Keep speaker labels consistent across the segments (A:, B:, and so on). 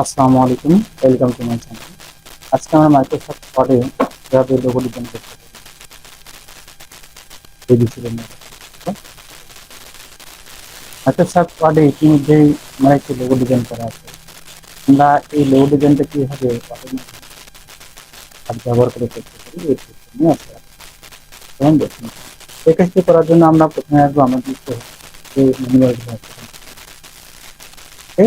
A: আসসালামু আলাইকুম, welcome to my channel. আজকে আমরা মাইক্রোসফট ওয়ার্ডে কীভাবে লোগো ডিজাইন করতে পারি, এই মাইক্রোসফট ওয়ার্ডে ইতিমধ্যেই আমার একটি লোগো ডিজাইন করা আছে। আমরা এই লোগো ডিজাইনটা কীভাবে ব্যবহার করে করতে পারি, এই নিয়ে এই করার জন্য আমরা প্রথমে আসব আমাদের ওকে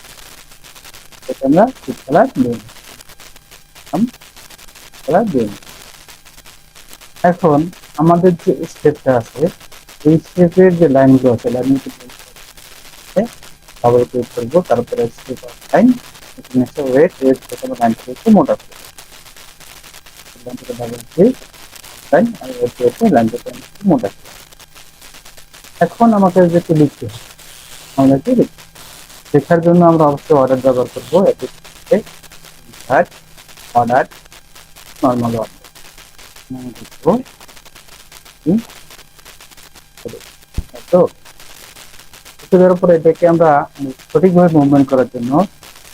A: আমরা কালার দিয়ে কালার দিয়ে এখন আমাদের যে স্টেপটা আছে, এই স্টেপের যে লাইনগুলো আছে লাইনগুলো ক্লিক করব, তারপরে স্টেপ লাইন ওয়েট ওয়েট থেকে লাইনটা একটু মোটা করব লাইন থেকে ডাবল ক্লিক লাইন আর ওয়েট ওয়েটে লাইনটা একটু মোটা এখন আমাকে যেটা লিখতে হবে আমাদেরকে লিখতে লেখার জন্য আমরা অবশ্যই অর্ডার ব্যবহার করব। অর্ডার নর্মাল অর্ডার তো দেওয়ার পরে এটাকে আমরা সঠিকভাবে মুভমেন্ট করার জন্য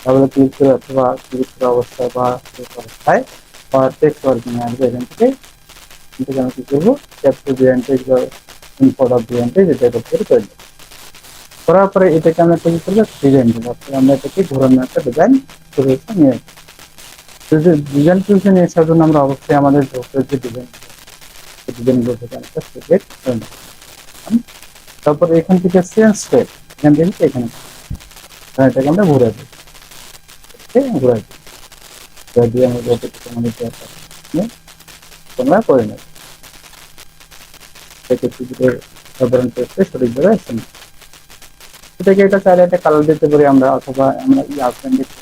A: তাহলে ক্লিক করে অথবা ক্লিক অবস্থায় বা অবস্থায় বা টেক্সট ওয়ার্কিং আসবে এখান থেকে আমরা কি করব? ক্যাপচার বিয়ান্টেজ বা ইনপোর্ট অফ বিয়ান্টেজ এটা করতে করে দেবো করার পরে এটাকে আমরা তৈরি করব ডিজাইন দেবো আমরা এটাকে ঘোরানোর একটা ডিজাইন সলিউশন নিয়ে যদি ডিজাইন সলিউশন নিয়ে জন্য আমরা অবশ্যই আমাদের যে ডিজাইন ডিজাইনগুলো থেকে করে তারপরে এখান থেকে চেঞ্জ স্টেপ এখান থেকে এখানে। এটাকে আমরা ঘুরে দিই। ঘুরে দিই। ঘুরে দিয়ে আমরা তোমরা করে নেবে। এটাকে সাধারণ সঠিকভাবে আসছে না। এটাকে একটা চাইলে একটা কালার দিতে পারি আমরা, অথবা আমরা এই আউটলাইন দিতে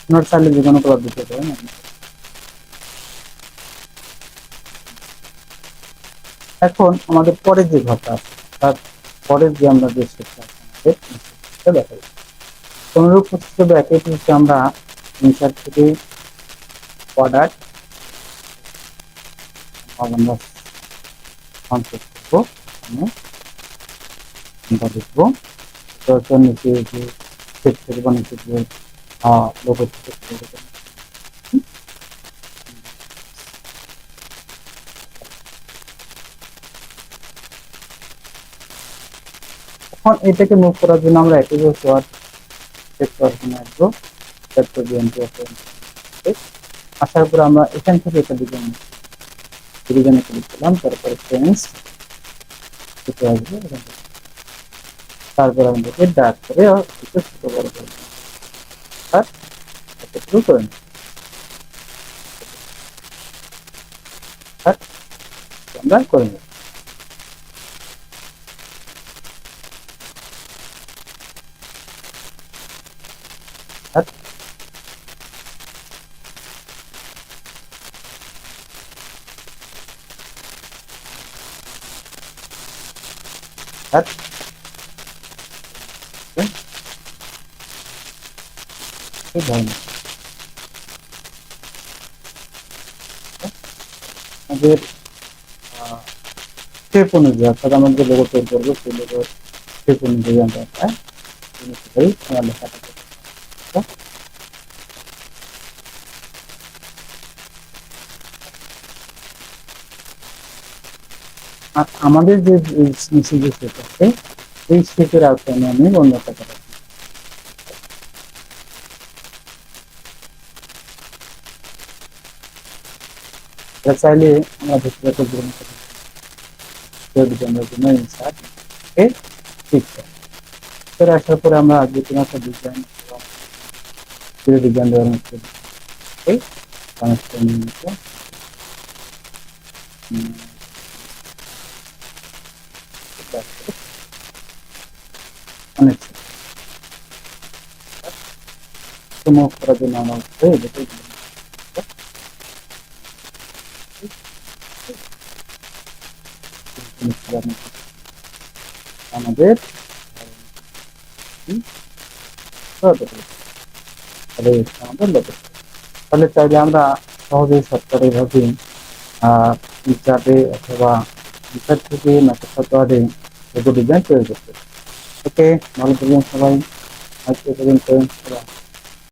A: আপনার চাইলে যে কোনো কালার দিতে পারেন এখন আমাদের পরের যে ঘরটা আছে, তার পরের যে আমরা যে সেটটা দেখা অনুরূপ একই হচ্ছে আমরা ইনসার থেকে অর্ডার করব দেখব। নিচে যে সেট যে এখন এটাকে মুভ করার জন্য আমরা একই চেক করার জন্য আসব। চ্যাপ্টার বিএনপি আসার পরে আমরা এখান থেকে এটা ডিজাইন ডিজাইনে ক্লিক করলাম, তারপরে চেঞ্জ এটা আসবে, এখান থেকে। তারপর আমাদেরকে ডাক করে একটু ছোট বড় করে আর শুরু করে নিই আমরা করে Good one. আমাদের শেপ অনুযায়ী অর্থাৎ আমাদের লোগো তৈরি করব, সেই লোগো শেপ একটা অনুযায়ী আমরা লেখাটা আমাদের যে নিচে যে শেপ আছে, এই শেপের আউটলাইনে আমি অন্য একটা করা চাইলে আমরা ভেতরে ডিজাইনের জন্য ইনসার্ট এ ক্লিক করব ফের আসার পরে আমরা যে কোনো একটা ডিজাইন ডিজাইন দেওয়ার মধ্যে এই কানেকশন মুভ করার জন্য আমাদের তাহলে আমাদের চাইলে আমরা সহজেই সরকারিভাবে চার্টে অথবা বিচার থেকে মাইক্রোসফট ওয়ার্ডে লোগো ডিজাইন তৈরি করতে ওকে ভালো থাকবেন সবাই আজকে পর্যন্ত